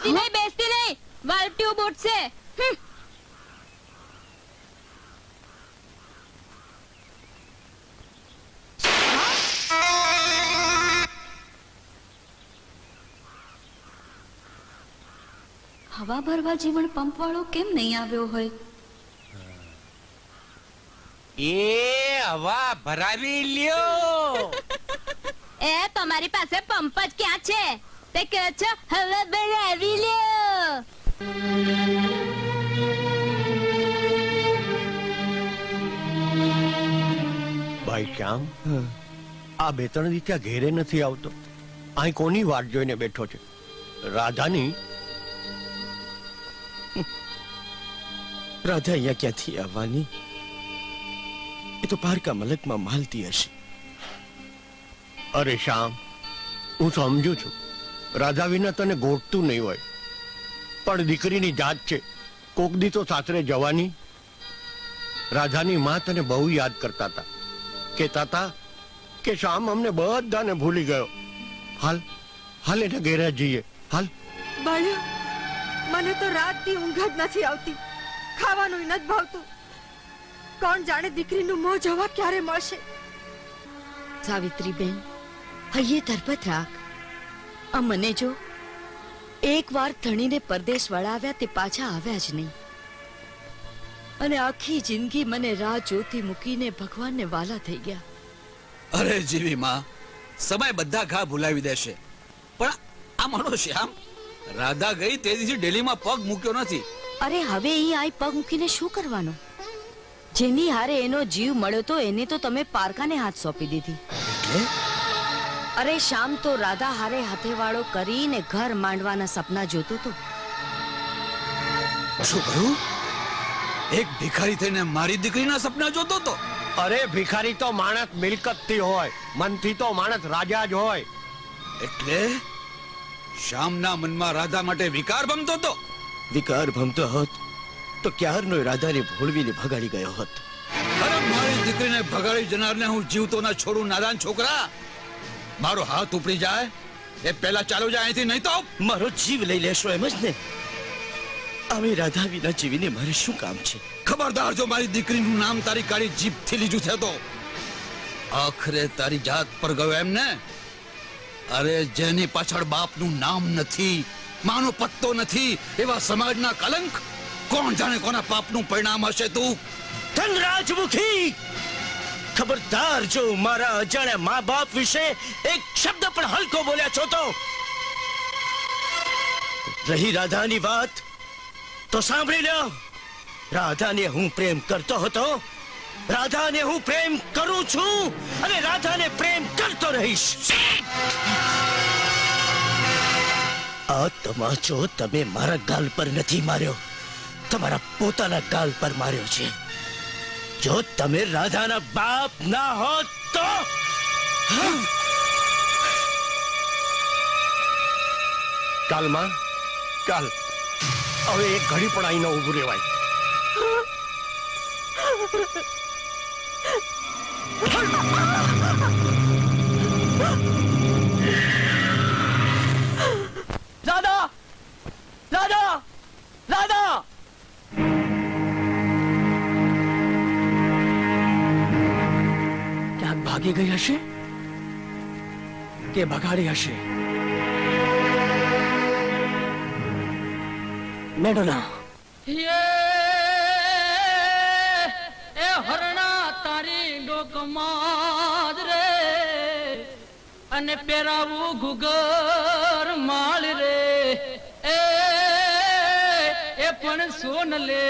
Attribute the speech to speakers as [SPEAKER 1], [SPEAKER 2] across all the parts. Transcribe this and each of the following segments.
[SPEAKER 1] બેસતી નહીં બેસતી નહીં. વાલટીઓ ટ્યુબ
[SPEAKER 2] હવા ભરવા જીવન પંપ વાળો કેમ નહીં આવ્યો હોય?
[SPEAKER 3] એ હવા ભરાવી લ્યો.
[SPEAKER 1] એ તમારી પાસે પંપ જ ક્યાં છે? કહો છો હવે
[SPEAKER 4] ભાઈ શ્યામ આ બે ત્રણ દી ત્યાં ઘેરે નથી આવતો. અહીં કોની વાટ જોઈને બેઠો છે? રાધાની?
[SPEAKER 5] રાધા અહીંયા ક્યાંથી આવવાની? એ તો પારકા મલકમાં માલતી હશે.
[SPEAKER 4] અરે શ્યામ હું સમજુ છું. રાધા વિના તને ગોઠતું નહીં હોય. પણ દીકરીની જાત છે. કોક દી તો સાસરે જવાની. રાધાની માં તને બહુ યાદ કરતા હતા કહેતા હતા કે શામ અમને બધાને ભૂલી ગયો. હાલ હાલ એને ઘેરે જઈએ. હાલ.
[SPEAKER 6] બાળ્યો મને તો રાતની ઊંઘ જ નથી આવતી. ખાવાનું નથી ભાવતું. કોણ જાણે દીકરીનું મોં જોવા ક્યારે મળશે?
[SPEAKER 7] સાવિત્રી બેન હૈયે ધરપત રાખ. આ મને જો. એકવાર ધણીને પરદેશ વળાવ્યા તે પાછા આવ્યા જ નહીં. અને આખી જિંદગી મને રાહ જોતી મૂકીને ભગવાનને વાલા થઈ ગયા.
[SPEAKER 8] અરે જીવી માં સમય બધા ઘા ભૂલાવી દેશે. પણ આ મારો શ્યામ રાધા ગઈ તે દિવસે ડેલીમાં પગ મૂક્યો નથી.
[SPEAKER 7] અરે હવે અહીં આઈ પગ મૂકીને શું કરવાનું? જેની હારે એનો જીવ મળ્યો તો એને તો તમે પારકાને હાથ સોંપી દીધી. અરે શામ તો રાધા હારે હાથેવાળો કરીને ઘર માંડવાના સપના જોતો તો?
[SPEAKER 8] શું કહ્યું? એક ભિખારી થઈને મારી દીકરીના સપના જોતો તો?
[SPEAKER 4] અરે ભિખારી તો માણસ મિલકતથી હોય મનથી તો માણસ રાજા જ હોય.
[SPEAKER 8] એટલે શામના મનમાં રાધા માટે વિકાર ભમતો તો?
[SPEAKER 5] વિકાર ભમતો હોત તો ક્યારનો રાધાને ભોળવીને ભગાડી ગયો હોત?
[SPEAKER 8] અરે મારી દીકરીને ભગાડી જનારને હું જીવતો ના છોડું નાદાન છોકરા! મારો હાથ ઉપડી જાય? એ પહેલા ચાલો જાય અહીંથી નહીં તો?
[SPEAKER 5] મારો જીવ લઈ લેશો એમ જ ને. આવી રાધા વિના જીવીને મારે શું કામ છે?
[SPEAKER 8] ખબરદાર જો મારી દીકરીનું નામ તારી કાળી જીભથી લીધું છે તો? આખરે તારી જાત પર ગયો એમ ને? અરે જેની પાછળ બાપનું નામ નથી માનો પત્તો નથી એવા સમાજના કલંક? કોણ જાણે કોના પાપનું પરિણામ હશે તું?
[SPEAKER 5] ધનરાજમુખી ખબરદાર જો મારા અજાણ્યા મા બાપ વિશે એક શબ્દ પણ હલકો બોલ્યા છો તો? રહી રાધાની વાત તો સાંભળી લો. રાધાને હું પ્રેમ કરતો હતો. રાધાને હું પ્રેમ કરું છું અને રાધાને પ્રેમ કરતો રહીશ. આ તમાચો તમે મારા ગાલ પર નથી માર્યો. તમારા પોતાના ગાલ પર માર્યો છે. જો તમે રાધાના બાપ ના હોત તો?
[SPEAKER 4] કાલ. માં ચાલ હવે એક ઘડી પણ અહીં ન ઊભું રહેવાય.
[SPEAKER 5] રાધા હશે? કે ભગાડી હશે? મેડોના.
[SPEAKER 9] એ હરણા તારી ડોકમાં રે, અને પહેરાવું ઘુગર માળ રે. એ એ પણ સોન લે,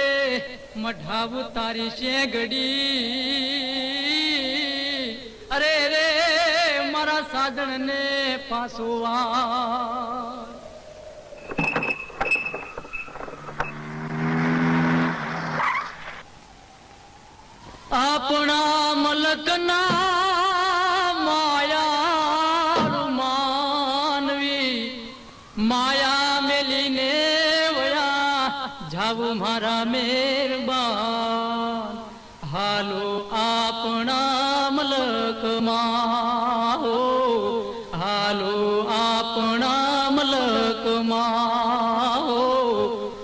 [SPEAKER 9] મઢાવું તારી શેગડી અરે રે, મારા સાજણ ને પાછો વાર આપણા મલકના માયા માનવી, માયા મેલીને વયા જાવું મારા મેરબાન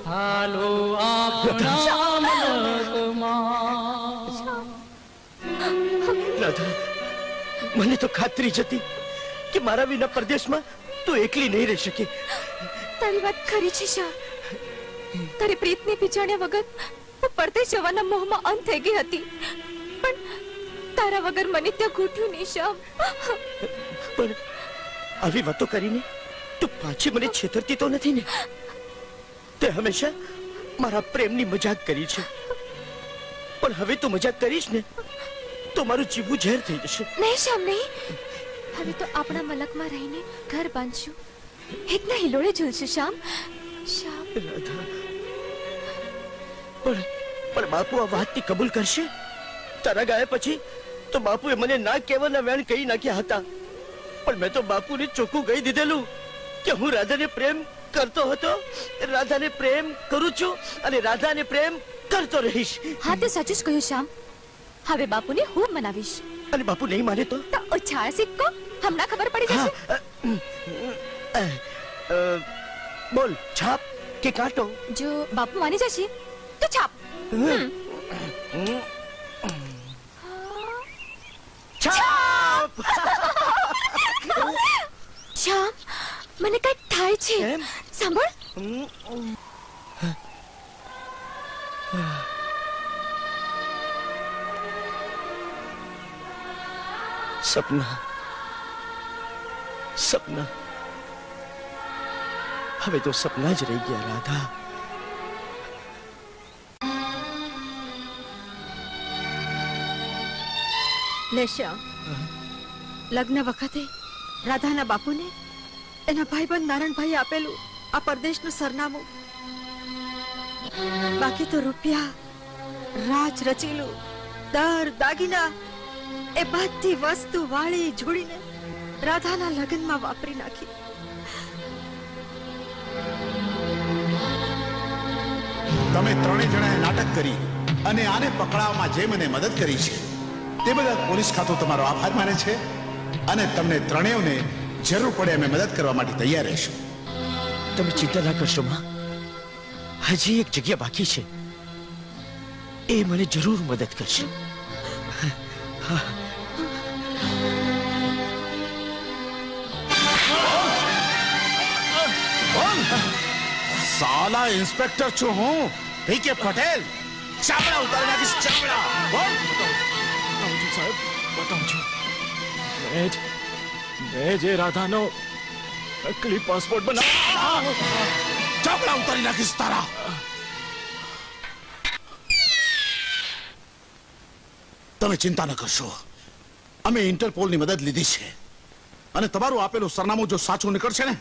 [SPEAKER 9] હાલો આપણા મલકમાં મલકમાં
[SPEAKER 5] મને તો ખાતરી જ હતી કે મારા વિના પરદેશમાં તું એકલી નહીં રહી શકે.
[SPEAKER 6] તારી વાત ખરી છે શ્યામ તારી પ્રીતને પીછાણ્યા વગર હું પરદેશ જવાના મોહમાં અંત થઈ ગઈ હતી. પણ તારા વગર મને ત્યાં ગોઠ્યું નહીં શ્યામ
[SPEAKER 5] પણ આવી વાતો કરીને તું પાછી મને છેતરતી તો નથી ને? તે હંમેશા મારા પ્રેમની મજાક કરી છે. પણ હવે તું મજાક કરીશ ને તો મારું જીવવું ઝેર થઈ જશે.
[SPEAKER 6] નહીં શ્યામ નહીં હવે તો આપણા મલકમાં રહીને ઘર બાંધશું. એકના હિલોળે ઝૂલશું શ્યામ શ્યામ
[SPEAKER 5] રાધા. પણ પણ બાપુ આ વાતની કબૂલ કરશે? તારા ગયા પછી તો બાપુએ મને ના કહેવાના વેણ કહી નાખ્યા હતા. પણ મેં તો બાપુને ચોખ્ખું કહી દીધેલું. કે હું રાધાને પ્રેમ કરતો હતો રાધાને પ્રેમ કરું છું અને રાધાને પ્રેમ કરતો રહીશ.
[SPEAKER 6] હા તે સાચું જ કહ્યું શ્યામ. હવે બાપુને હું મનાવીશ.
[SPEAKER 5] અને બાપુ નહીં માને તો?
[SPEAKER 6] તો સિક્કો હમણાં ખબર પડી જશે.
[SPEAKER 5] બોલ છાપ કે કાંટો?
[SPEAKER 6] જો બાપુ માની જશે તો છાપ.
[SPEAKER 5] છાપ!
[SPEAKER 6] શ્યામ મને કંઈક થાય છે. સાંભળ.
[SPEAKER 5] સપના. સપના. હવે તો સપના જ રહી ગયા રાધા.
[SPEAKER 6] લે લગ્ન વખતે રાધાના બાપુને એના ભાઈબંધ નારાયણભાઈ આપેલું આ પરદેશનું સરનામું. બાકી તો રૂપિયા, રાજ રચેલું, દર દાગીના, એ બધી વસ્તુ વાળી જોડીને રાધાના લગ્નમાં વાપરી નાખી.
[SPEAKER 10] તમે ત્રણેય જણાએ નાટક કરી અને આને પકડાવવામાં જે મને મદદ કરી છે, તે બધા પોલીસ ખાતું તમારો આભાર માને છે અને તમને ત્રણેયને જરૂર પડે અમે મદદ કરવા માટે તૈયાર રહીશું.
[SPEAKER 5] તમે ચિંતા ના કરશો માં. હજી એક જગ્યા બાકી છે. એ મને જરૂર મદદ કરશે.
[SPEAKER 10] સાલા ઇન્સ્પેક્ટર છું હું. પીકે પટેલ. ચામડા ઉતારી નાખીશ ચામડા. બોલ.
[SPEAKER 5] બતાવું છું સાહેબ. બતાવું છું. મેં જ રાધાનો નકલી પાસપોર્ટ બનાવ્યો
[SPEAKER 10] ચામડા ઉતારી નાખીશ તારા. તમે ચિંતા ન કરશો. અમે ઇન્ટરપોલની મદદ લીધી છે. અને તમારું આપેલું સરનામું જો સાચું નીકળશે ને,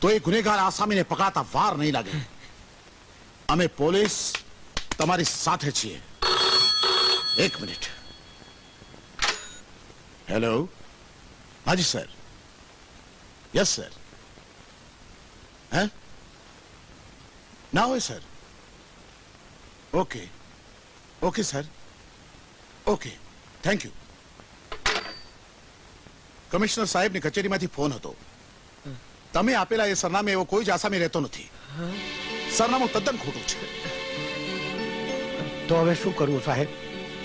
[SPEAKER 10] તો એ ગુનેગાર આસામીને પકડાતા વાર નહીં લાગે. અમે પોલીસ તમારી સાથે છીએ. એક મિનિટ. હેલો હાજી સર યસ સર હે ના હોય sir okay okay sir okay thank you commissioner સાહેબની કચેરીમાંથી ફોન હતો. તમે આપેલા એ સરનામે એવો કોઈ જ આસામી રહેતો નથી. સરનામું તદ્દન ખોટું છે.
[SPEAKER 4] તો હવે શું કરવું સાહેબ?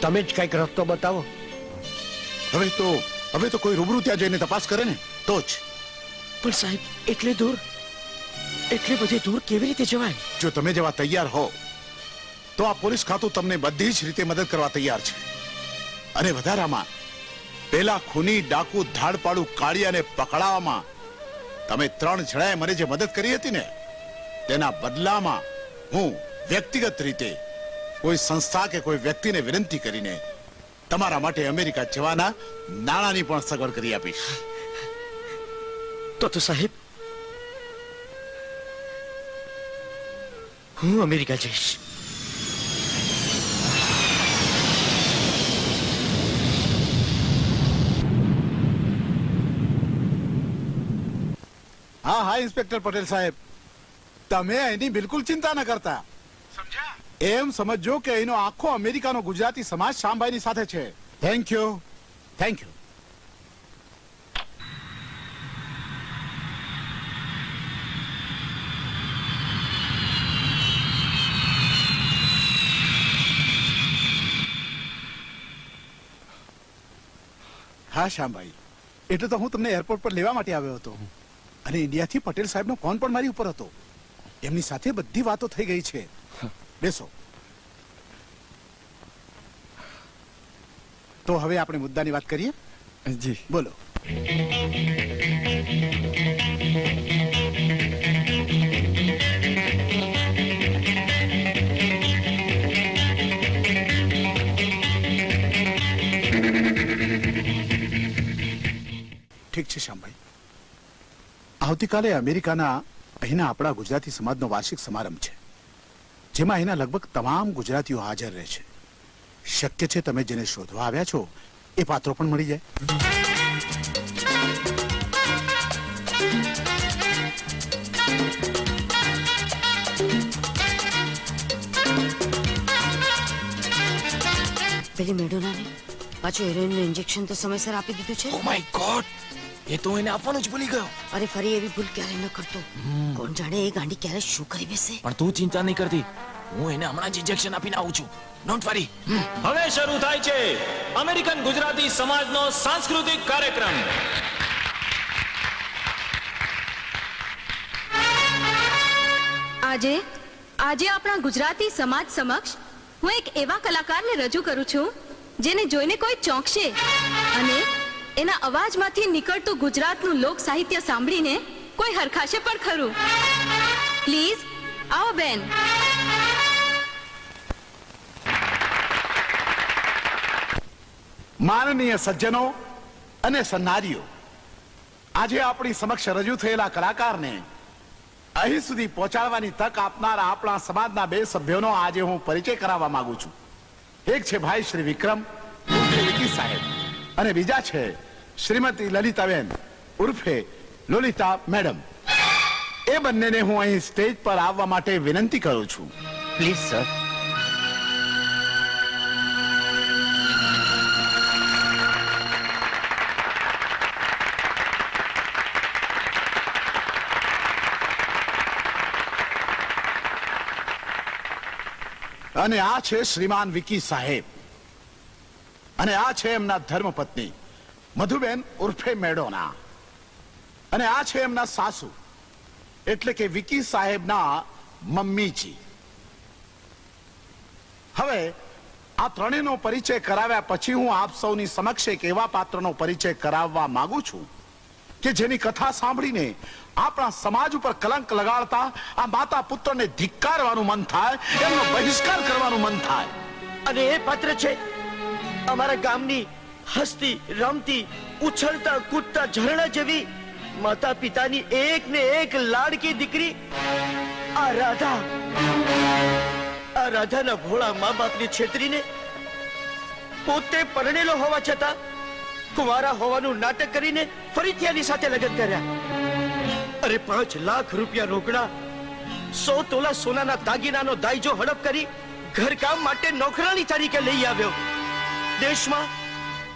[SPEAKER 4] તમે જ કંઈક રસ્તો બતાવો.
[SPEAKER 10] હવે તો હવે તો કોઈ રૂબરૂ ત્યાં જઈને તપાસ કરે ને? તો જ.
[SPEAKER 5] પણ સાહેબ એટલે દૂર? એટલે બધે દૂર કેવી રીતે જવાય?
[SPEAKER 10] જો તમે જેવા તૈયાર હો તો આ પોલીસ ખાતું તમને બધી જ રીતે મદદ કરવા તૈયાર છે. અને વધારામાં પેલા ખૂની ડાકુ ધાડપાડું કાળિયાને પકડાવવામાં તમે ત્રણ જણાએ મને જે મદદ કરી હતી ને તેના બદલામાં હું વ્યક્તિગત રીતે કોઈ સંસ્થા કે કોઈ વ્યક્તિને વિનંતી કરીને તમારા માટે અમેરિકા જવાના નાણાંની પણ સગવડ કરી આપીશ.
[SPEAKER 5] તો તો સાહેબ હું અમેરિકા જઈશ.
[SPEAKER 10] હા હા ઇન્સ્પેક્ટર પટેલ સાહેબ. તમે એની બિલકુલ ચિંતા ન કરતા. એમ સમજો કે એનો આખો અમેરિકાનો ગુજરાતી સમાજ શામભાઈની સાથે છે. થેન્ક યુ થેન્ક યુ હા શ્યામભાઈ એટલે તો હું તમને એરપોર્ટ પર લેવા માટે આવ્યો હતો. અને ઇન્ડિયાથી પટેલ સાહેબનો ફોન પણ મારી ઉપર હતો. એમની સાથે બધી વાતો થઈ ગઈ છે. બેસો. તો હવે આપણે મુદ્દાની વાત કરીએ?
[SPEAKER 9] જી.
[SPEAKER 10] બોલો. ઠીક છે શ્યામભાઈ. આવતીકાલે અમેરિકાના અહીંના આપણા ગુજરાતી સમાજનો વાર્ષિક સમારંભ છે. જેમાં એના લગભગ તમામ ગુજરાતીઓ હાજર રહે છે. શક્ય છે તમે જેને શોધવા આવ્યા છો એ પાત્રો પણ મળી જાય.
[SPEAKER 7] પેલી મેડોનાને પાછું હેરોઇનનું ઇન્જેક્શન તો સમયસર આપી દીધું છે?
[SPEAKER 3] ઓ માય ગોડ એ તો એને આપવાનું જ ભૂલી ગયો.
[SPEAKER 7] અરે ફરી એવી ભૂલ ક્યારે ન કરતો? કોણ જાણે એ ગાંડી ક્યારે શું કરી બેસે?
[SPEAKER 3] પણ તું ચિંતા નહીં કરતી. હું એને હમણાં જ ઇન્જેક્શન આપીને આવું છું. નોટ વરી
[SPEAKER 11] હવે શરૂ થાય છે અમેરિકન ગુજરાતી સમાજનો સાંસ્કૃતિક કાર્યક્રમ.
[SPEAKER 1] આજે આજે આપણા ગુજરાતી સમાજ સમક્ષ હું એક એવા કલાકારને રજૂ કરું છું જેને જોઈને કોઈ ચોંકશે અને એના અવાજમાંથી નીકળતું ગુજરાતનું લોક સાહિત્ય સાંભળીને કોઈ હરખાશે પણ ખરું. પ્લીઝ આવો બેન.
[SPEAKER 10] માનનીય સજ્જનો અને સન્નારીઓ, આજે આપણી સમક્ષ રજૂ થયેલા કલાકારને અહીં સુધી પહોંચાડવાની તક આપનાર આપણા સમાજના બે સભ્યોનો આજે હું પરિચય કરાવવા માંગુ છું. એક છે ભાઈ શ્રી વિક્રમ વિકી સાહેબ, અને બીજા છે શ્રીમતી લલિતાબેન ઉર્ફે લોલિતા મેડમ એ બંનેને હું અહીં સ્ટેજ પર આવવા માટે વિનંતી કરું છું.
[SPEAKER 3] Please sir.
[SPEAKER 10] અને આ છે શ્રીમાન વિકી સાહેબ. અને આ છે એમના ધર્મપત્ની. મધુબેન ઉર્ફે મેડોના. અને આ છે એમના સાસુ, એટલે કે વિકી સાહેબના મમ્મીજી. હવે, આ ત્રણેયનો પરિચય કરાવ્યા પછી હું આપ સૌની સમક્ષ એક એવા પાત્રનો પરિચય કરાવવા માંગુ છું કે જેની કથા સાંભળીને આપણા સમાજ ઉપર કલંક લગાડતા આ માતા પુત્રને ધિક્કારવાનું મન થાય, એમનો બહિષ્કાર કરવાનું મન થાય.
[SPEAKER 5] અને એ પાત્ર છે અમારા ગામની હસતી, રમતી, ઉછળતા, કૂદતા, ઝરણા જેવી માતા પિતાની એક ને એક લાડકી દીકરી આ રાધા. આ રાધાના ભોળા મા બાપની છેતરીને પોતે પરણેલો હોવા છતાં કુંવારા હોવાનું નાટક કરીને ફરીથી એની સાથે લગ્ન કર્યા. અરે પાંચ લાખ રૂપિયા રોકડા, સો તોલા સોનાના દાગીનાનો દાયજો હડપ કરી ઘરકામ માટે નોકરાણી તરીકે લઈ આવ્યો. દેશમાં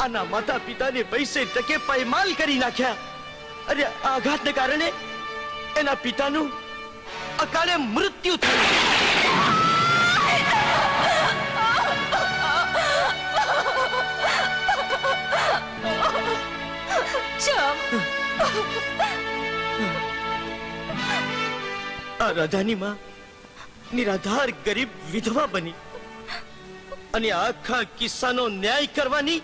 [SPEAKER 5] આના માતા પિતાને પૈસે ટકે પાયમાલ કરી નાખ્યા. અરે આ આઘાતને કારણે એના પિતાનું અકાળે મૃત્યુ થયું. આ રાધાની માં નિરાધાર ગરીબ વિધવા બની અને આખા કિસ્સાનો ન્યાય કરવાની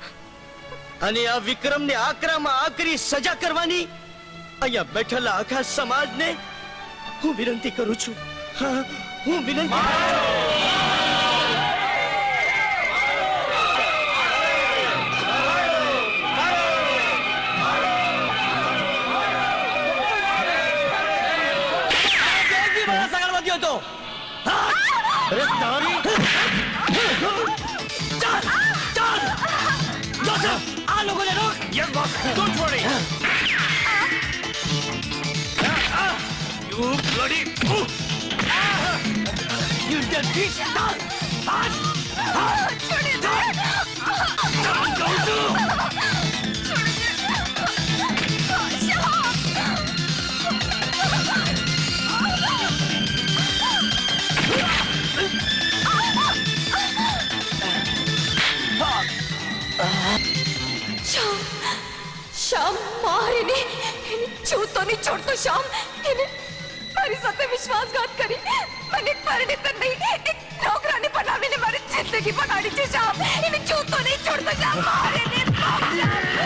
[SPEAKER 5] અને આ વિક્રમને આકરામાં આકરી સજા કરવાની અહીંયા બેઠેલા આખા સમાજને હું વિનંતી કરું છું. હા, હું વિનંતી Don't worry. You bloody... fool. You dirty star! Turn it! down. Don't do.
[SPEAKER 6] to... નહીં છોડતો શ્યામ. એને મારી સાથે વિશ્વાસઘાત કરી. મને પરિણીત નહીં, એક નોકરાને બનાવીને મારી જિંદગી બગાડી છે શ્યામ. એને છૂતો નહીં છોડતો શ્યામ. મારે ને માર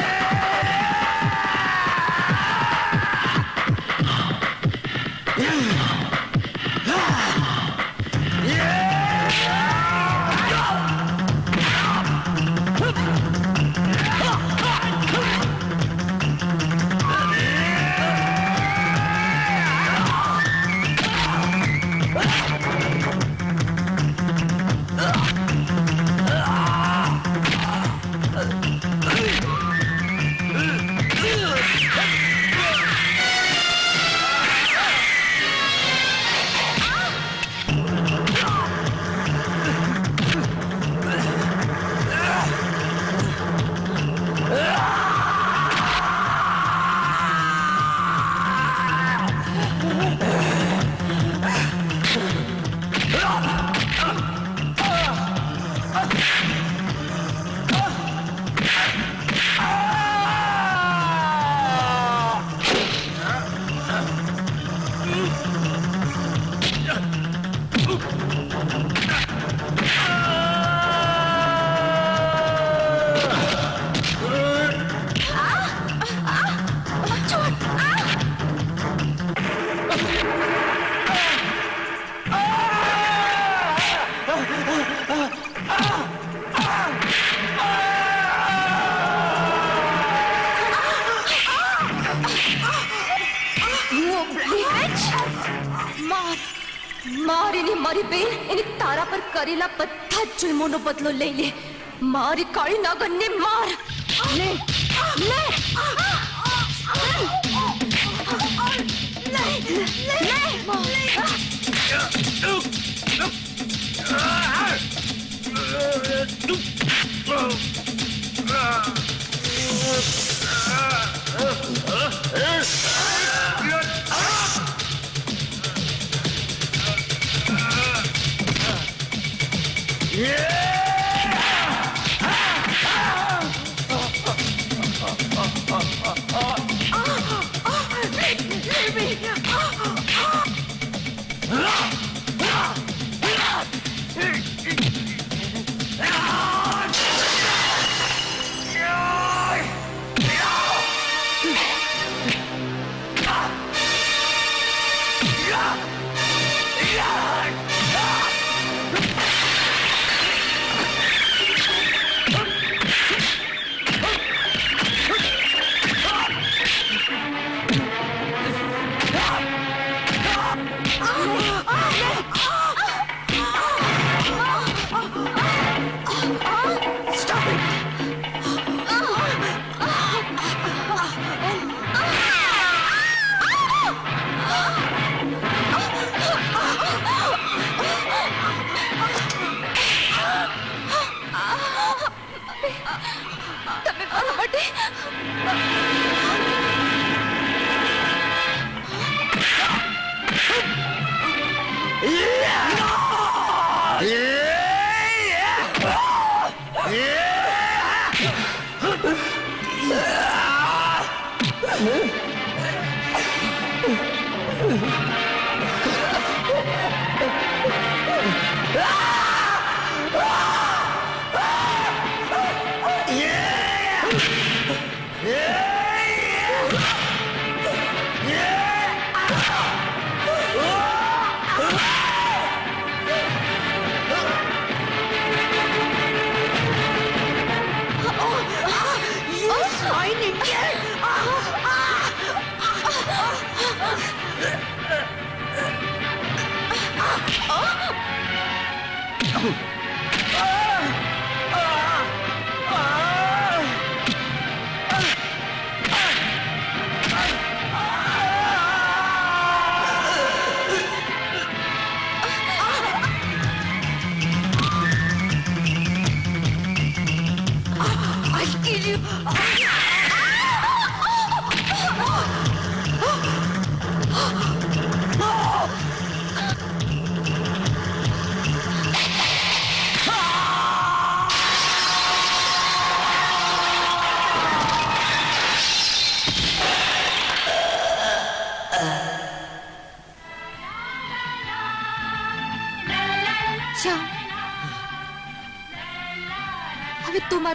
[SPEAKER 6] માર એની મારી બેન એની તારા પર કરેલા બધા જુલ્મોનો બદલો લઈ લે મારી કાળી નાગનને માર લે લે તમે માટે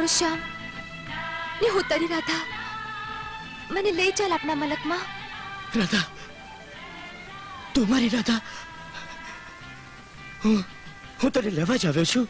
[SPEAKER 6] શ્યામ ને હું તારી રાધા. મને લઈ ચાલ આપના મલકમાં.
[SPEAKER 5] રાધા. તું મારી રાધા. હું હું તને લેવા જ આવ્યો છું.